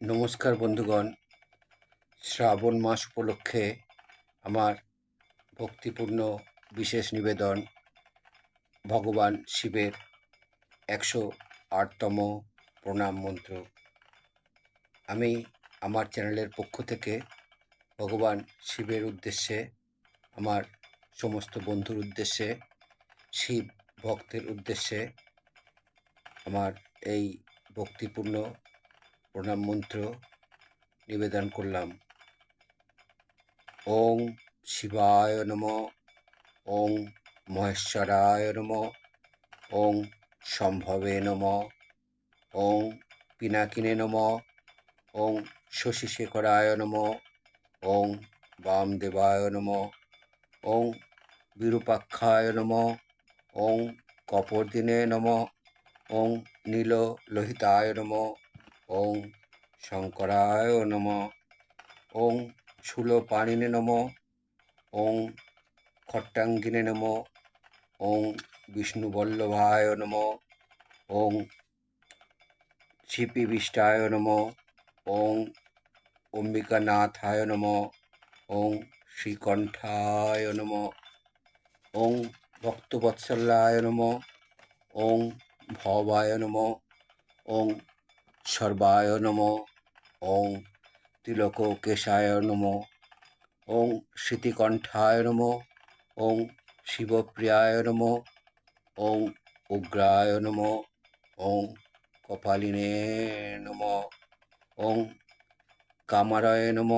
নমস্কার বন্ধুগণ। শ্রাবণ মাস উপলক্ষে আমার ভক্তিপূর্ণ বিশেষ নিবেদন ভগবান শিবের একশো আটতম প্রণাম মন্ত্র। আমি আমার চ্যানেলের পক্ষ থেকে ভগবান শিবের উদ্দেশ্যে, আমার সমস্ত বন্ধুর উদ্দেশ্যে, শিব ভক্তের উদ্দেশ্যে, আমার এই ভক্তিপূর্ণ প্রণাম মন্ত্র নিবেদন করলাম। ওং শিবায় নম, ওং মহেশ্বরায় নম, ওং সম্ভবে নম, ওং পিনাকিনে নম, ওং শশীশেখরায় নম, ওং বামদেবায় নম, ওং বিরূপাক্ষায় নম, ওং কপরদিনে নম, ওং নীল লোহিতায় নম ওং শঙ্করায় নম। ওং শূলপাণিনে নম। ওং খট্টাঙ্গিনে নম। ওং বিষ্ণুবল্লভায় নম। ওং শিপিবিষ্টায় নম। ওং অম্বিকানাথায় নম। ওং শ্রীকণ্ঠায় নম। ওং ভক্তবৎসল্যায় নম। ওং ভবায় নম। ওং সর্বায় নম। ওং তিলককেশায় নম। ওং স্মৃতিকণ্ঠায় নম। ওং শিবপ্রিয়ায় নম। ওং উগ্রায় নম। ওং কপালিনে নম। ওং কামারায় নম।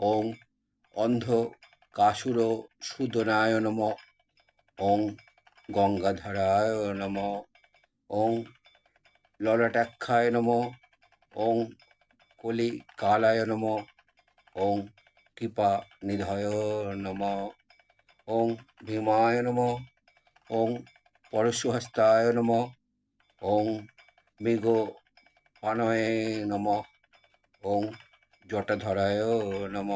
ওং অন্ধ কাসুর সুদনায় নম। ওং গঙ্গাধরায় নম। ওং ললাটাক্ষায় নম। ওং কলি কালায় নম। ওং কৃপা নিধয় নম। ওং ভীমায় নম। ওং পরশুহস্তায় নম। ওং মৃগ পানয়ে নম। ওং জটাধরায় নম।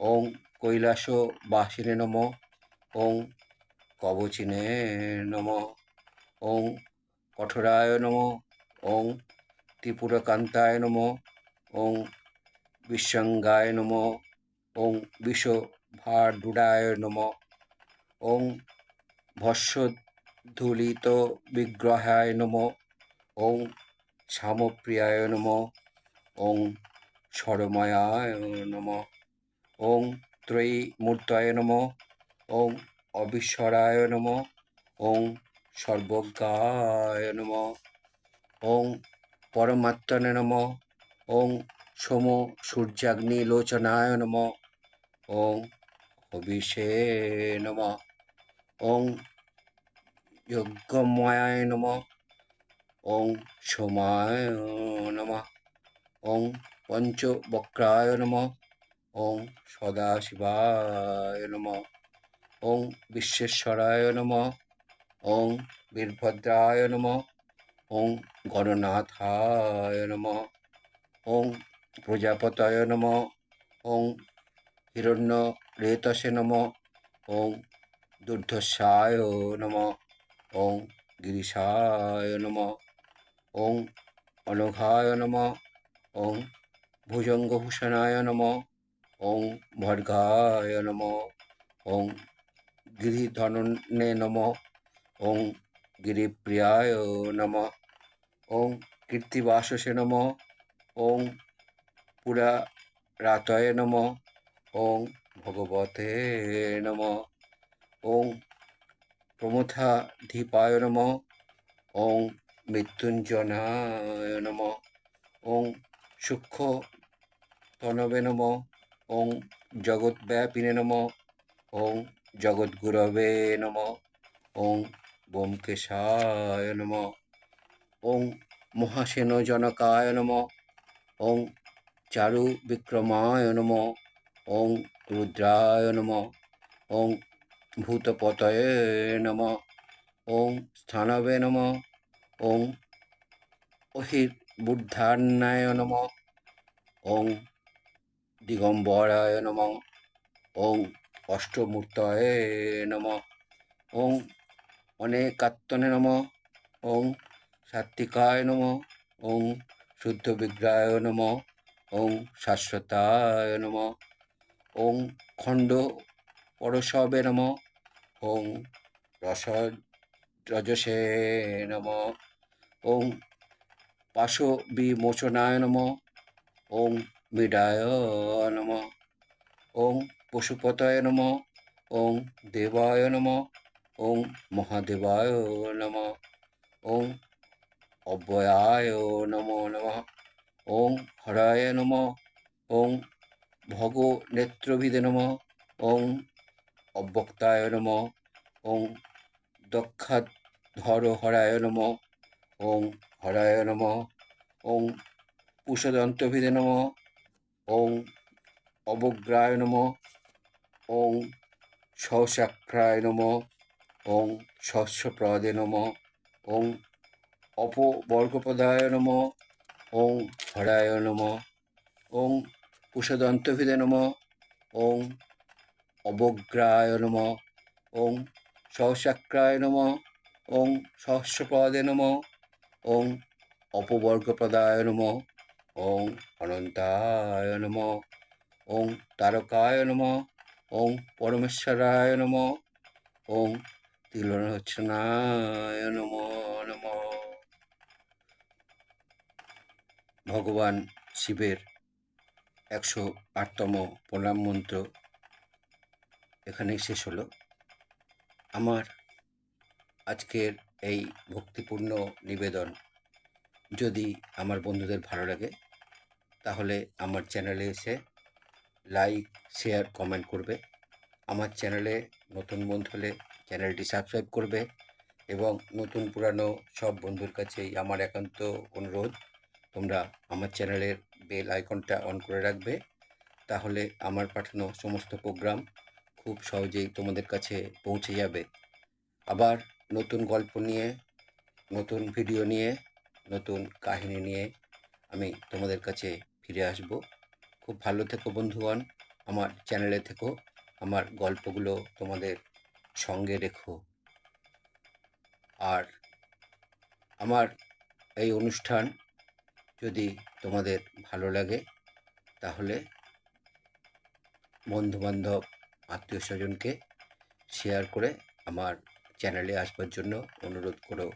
ওং কৈলাস বাসিনে নম। ওং কবচিনে নম। ওং কঠোরায় নম। ওং ত্রিপুরকান্তায় নম, ওং বিশ্বঙ্গায় নম, ওং বিশ্বভাডুডায় নম, ওং ভস্যধূলিত বিগ্রহায় নম, ওং শ্যামপ্রিয়ায় নম, ওং স্বরময়ায় নম, ওং ত্রয়ী মূর্তায় নম, ওং অবিশ্বরায় নম, ওং সর্বজ্ঞায় নম। ওং পরমাত্মনে নম। ওং সোম সূর্যাগ্নি লোচনায় নম। ওং হবিষে নম। ওং যজ্ঞময়ায় নম। ওং সোমায় নম। ওং পঞ্চবক্রায় নম। ওং সদাশিবায় নম। ওং বিশ্বেশ্বরায় নম। ওং বীরভদ্রায় নম। ওং গণনাথায় নম। ওং প্রজাপতয় নম। ওং হিরণ্য রেতসে নম। ওং দুর্ধস্যায় নম। ওং গিরিশায় নম। ওং অনঘায় নম। ওং ভুজঙ্গভূষণায় নম। ওং ভর্গায় নম। ওং গিরিধননে নম। ওং গিরিপ্রিয়ায় নম। ওং কীর্তিবাসসে নম। ওং পুরা রাতয় নম। ওং ভগবতে নম। ওং প্রমথাধিপায় নম। ওং মৃত্যুঞ্জনায় নম। ওং সূক্ষ্ম তনবে নম। ওং জগৎব্যাপিনে নম। ওং জগদ্গুরবে নম। ওং বোমকেশায় নম। ওং মহাসেন জনকায় নম। ওং চারু বিক্রমায় নম। ওং রুদ্রায় নম। ওং ভূতপতয়ে নম। ওং স্থানবে নম। ওং অহির্বুদ্ধান্নায় নম। ওং দিগম্বরায় নম। ওং অষ্টমূর্তয়ে নম। ওং অনেকাত্মনে নম। ওং সাত্বিকায় নম ওং শুদ্ধ বিগ্রহায় নম ওং শাশ্বতায় নম ওং খণ্ড পরশবে নম ওং রস রজসে নম ওং পাশ বিমোচনায় নম ওং মীডায় নম ওং পশুপতয় নম ওং দেবায় নম ওং মহাদেবায় নম ওং অব্যয়ায় নমো নমঃ ওং হরায় নম ওং ভগ নেত্রভিদে নম ওং অব্যক্তায় নম ওং দক্ষাধর হরায় নম ওং হরায় নম ওং কুশদন্তভিদে নম ওং অবগ্রায় নম ওং সহসাক্রায় নম ওং সহস্রপ্রদে নম ওং অপবর্গপদায় নম ওং হরায় নম ওং কুশদন্তভিদে নম ওং অবগ্রায় নম ওং সহসাক্রায় নম ওং সহস্রপদে নম ওং অপবর্গপদায় নম ওং অনন্তায় নম ওং তারকায় নম ওং পরমেশ্বরায় নম ওং তিলনচ্ছনায় নম ভগবান শিবের একশো আটতম প্রণাম মন্ত্র এখানেই শেষ হলো। আমার আজকের এই ভক্তিপূর্ণ নিবেদন যদি আমার বন্ধুদের ভালো লাগে, তাহলে আমার চ্যানেলে এসে লাইক, শেয়ার, কমেন্ট করবে। আমার চ্যানেলে নতুন বন্ধু হলে চ্যানেলটি সাবস্ক্রাইব করবে এবং নতুন পুরানো সব বন্ধুর কাছেই আমার একান্ত অনুরোধ। তোমরা আমার চ্যানেলের বেল আইকনটা অন করে রাখবে। তাহলে আমার পাঠানো সমস্ত প্রোগ্রাম খুব সহজেই তোমাদের কাছে পৌঁছে যাবে। আবার নতুন গল্প নিয়ে, নতুন ভিডিও নিয়ে, নতুন কাহিনী নিয়ে আমি তোমাদের কাছে ফিরে আসব। খুব ভালো থেকো বন্ধুগণ, আমার চ্যানেলে থেকো, আমার গল্পগুলো তোমাদের সঙ্গে রেখো। আর আমার এই অনুষ্ঠান যদি তোমাদের ভালো লাগে, তাহলে বন্ধুবান্ধব আত্মীয় স্বজনকে শেয়ার করে আমার চ্যানেলে আসবার জন্য অনুরোধ করো।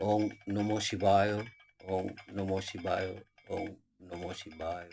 ওং নমো শিবায় ওং নমো শিবায় ওং নমো শিবায়।